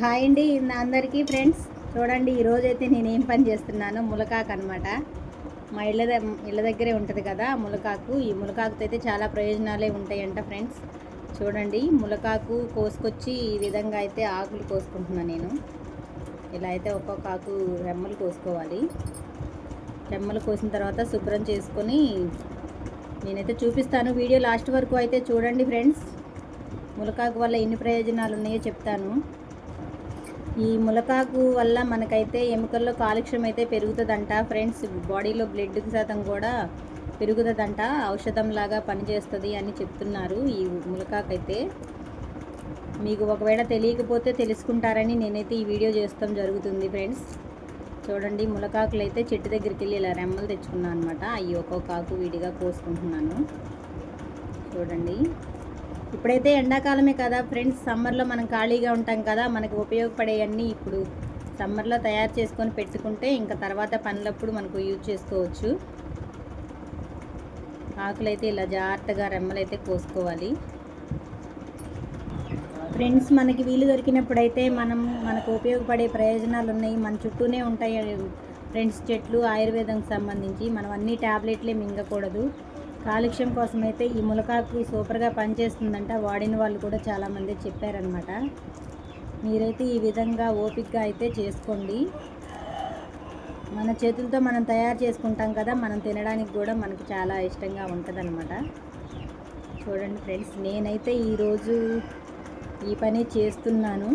Hi అండి అందరికీ friends. చూడండి ఈరోజైతే నేను ఏం పని చేస్తున్నాను ములకాకు అనమాట మా ఇళ్ళ ద- ఇళ్ళ దగ్గరే ఉంటుంది కదా ములకాకు. ఈ ములకాకుతో అయితే చాలా ప్రయోజనాలే ఉంటాయంట ఫ్రెండ్స్. చూడండి ములకాకు కోసుకొచ్చి ఈ విధంగా అయితే ఆకులు కోసుకుంటున్నాను నేను. ఇలా అయితే ఒక్కొక్క ఆకు రెమ్మలు కోసుకోవాలి. రెమ్మలు కోసిన తర్వాత శుభ్రం చేసుకొని నేనైతే చూపిస్తాను. వీడియో లాస్ట్ వరకు అయితే చూడండి ఫ్రెండ్స్. ములకాకు వల్ల ఎన్ని ప్రయోజనాలు ఉన్నాయో చెప్తాను. ఈ ములకాకు వల్ల మనకైతే ఎముకల్లో కాలుష్యం అయితే పెరుగుతుందంట. ఫ్రెండ్స్ బాడీలో బ్లడ్ శాతం కూడా పెరుగుతుందంట. ఔషధం లాగా పనిచేస్తుంది అని చెప్తున్నారు ఈ ములకాకు అయితే మీకు ఒకవేళ తెలియకపోతే తెలుసుకుంటారని నేనైతే ఈ వీడియో చేస్తాం జరుగుతుంది ఫ్రెండ్స్. చూడండి ములకాకులు అయితే చెట్టు దగ్గరికి వెళ్ళి ఇలా రెమ్మలు తెచ్చుకున్నాను అనమాట అవి ఒక్కొక్క ఆకు విడిగా కోసుకుంటున్నాను. చూడండి. ఇప్పుడైతే ఎండాకాలమే కదా ఫ్రెండ్స్. సమ్మర్లో మనం ఖాళీగా ఉంటాం కదా మనకు ఉపయోగపడేవన్నీ ఇప్పుడు సమ్మర్లో తయారు చేసుకొని పెట్టుకుంటే ఇంకా తర్వాత పనులప్పుడు మనకు యూజ్ చేసుకోవచ్చు. ఆకులైతే ఇలా జాగ్రత్తగా రెమ్మలైతే కోసుకోవాలి. ఫ్రెండ్స్ మనకి వీలు దొరికినప్పుడైతే మనం మనకు ఉపయోగపడే ప్రయోజనాలు ఉన్నాయి మన చుట్టూనే ఉంటాయి ఫ్రెండ్స్ చెట్లు ఆయుర్వేదంకి సంబంధించి. మనం అన్ని ట్యాబ్లెట్లే మింగకూడదు. కాలుష్యం కోసం అయితే ఈ ములకాకు సూపర్గా పనిచేస్తుందంట. వాడిన వాళ్ళు కూడా చాలామంది చెప్పారనమాట మీరైతే ఈ విధంగా ఓపిక్గా అయితే చేసుకోండి. మన చేతులతో మనం తయారు చేసుకుంటాం కదా మనం తినడానికి కూడా మనకు చాలా ఇష్టంగా ఉంటుంది చూడండి ఫ్రెండ్స్ నేనైతే ఈరోజు ఈ పని చేస్తున్నాను.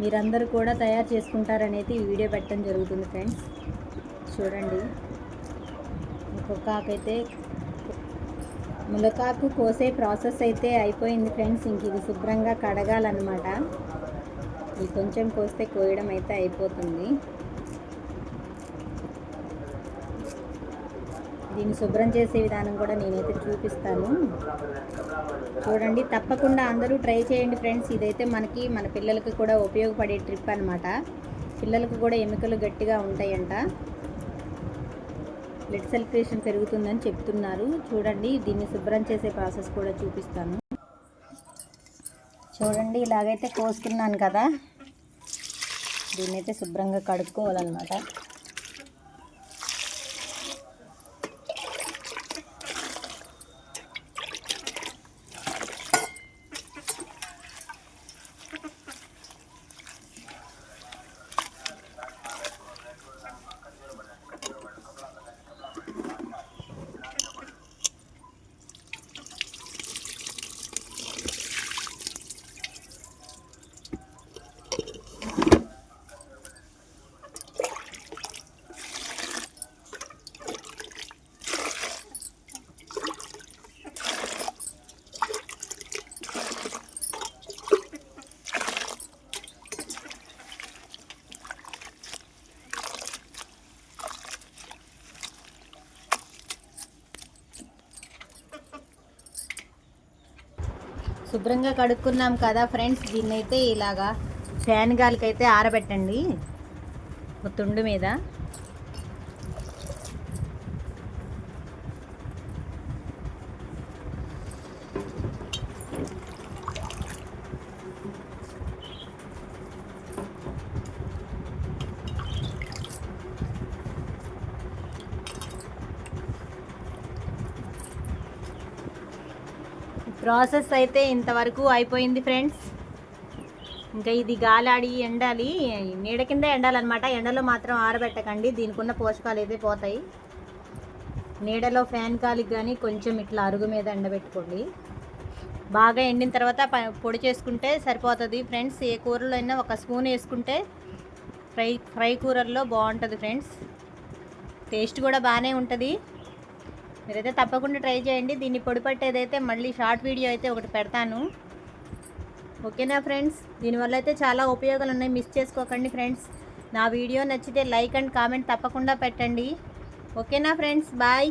మీరందరూ కూడా తయారు చేసుకుంటారనేది ఈ వీడియో పెట్టడం జరుగుతుంది ఫ్రెండ్స్. చూడండి ఒక్కొక్క ఆకైతే ములకాకు కోసే ప్రాసెస్ అయితే అయిపోయింది ఫ్రెండ్స్. ఇంక ఇది శుభ్రంగా కడగాలన్నమాట. ఇది కొంచెం కోస్తే కోయడం అయితే అయిపోతుంది. దీన్ని శుభ్రం చేసే విధానం కూడా నేనైతే చూపిస్తాను. చూడండి తప్పకుండా అందరూ ట్రై చేయండి ఫ్రెండ్స్. ఇదైతే మనకి మన పిల్లలకు కూడా ఉపయోగపడే ట్రిప్ అనమాట పిల్లలకు కూడా ఎముకలు గట్టిగా ఉంటాయంట. బ్లడ్ సర్క్యులేషన్ పెరుగుతుందని చెప్తున్నారు. చూడండి దీన్ని శుభ్రం చేసే ప్రాసెస్ కూడా చూపిస్తాను. చూడండి ఇలాగైతే కోసుకున్నాను కదా. దీన్నైతే శుభ్రంగా కడుక్కోవాలన్నమాట. శుభ్రంగా కడుక్కున్నాం కదా ఫ్రెండ్స్. దీన్ని అయితే ఇలాగా ఫ్యాన్ గాలికైతే ఆరబెట్టండి. తుండు మీద. ప్రాసెస్ అయితే ఇంతవరకు అయిపోయింది ఫ్రెండ్స్. ఇంకా ఇది గాలాడి ఎండాలి. నీడ కింద ఎండాలన్నమాట. ఎండలో మాత్రం ఆరబెట్టకండి. దీనికి ఉన్న పోషకాలు అయితే పోతాయి. నీడలో ఫ్యాన్ కాలికి కానీ కొంచెం ఇట్లా అరుగు మీద ఎండబెట్టుకోండి. బాగా ఎండిన తర్వాత ప- పొడి చేసుకుంటే సరిపోతుంది ఫ్రెండ్స్. ఏ కూరలో అయినా ఒక స్పూన్ వేసుకుంటే ఫ్రై ఫ్రై కూరల్లో బాగుంటుంది ఫ్రెండ్స్. టేస్ట్ కూడా బాగానే ఉంటుంది. మీరైతే తప్పకుండా ట్రై చేయండి. దీన్ని పొడి పట్టేదైతే మళ్ళీ షార్ట్ వీడియో అయితే ఒకటి పెడతాను. ఓకేనా ఫ్రెండ్స్? దీనివల్ల అయితే చాలా ఉపయోగాలు ఉన్నాయి మిస్ చేసుకోకండి ఫ్రెండ్స్. నా వీడియో నచ్చితే లైక్ అండ్ కామెంట్ తప్పకుండా పెట్టండి. ఓకేనా ఫ్రెండ్స్? బాయ్.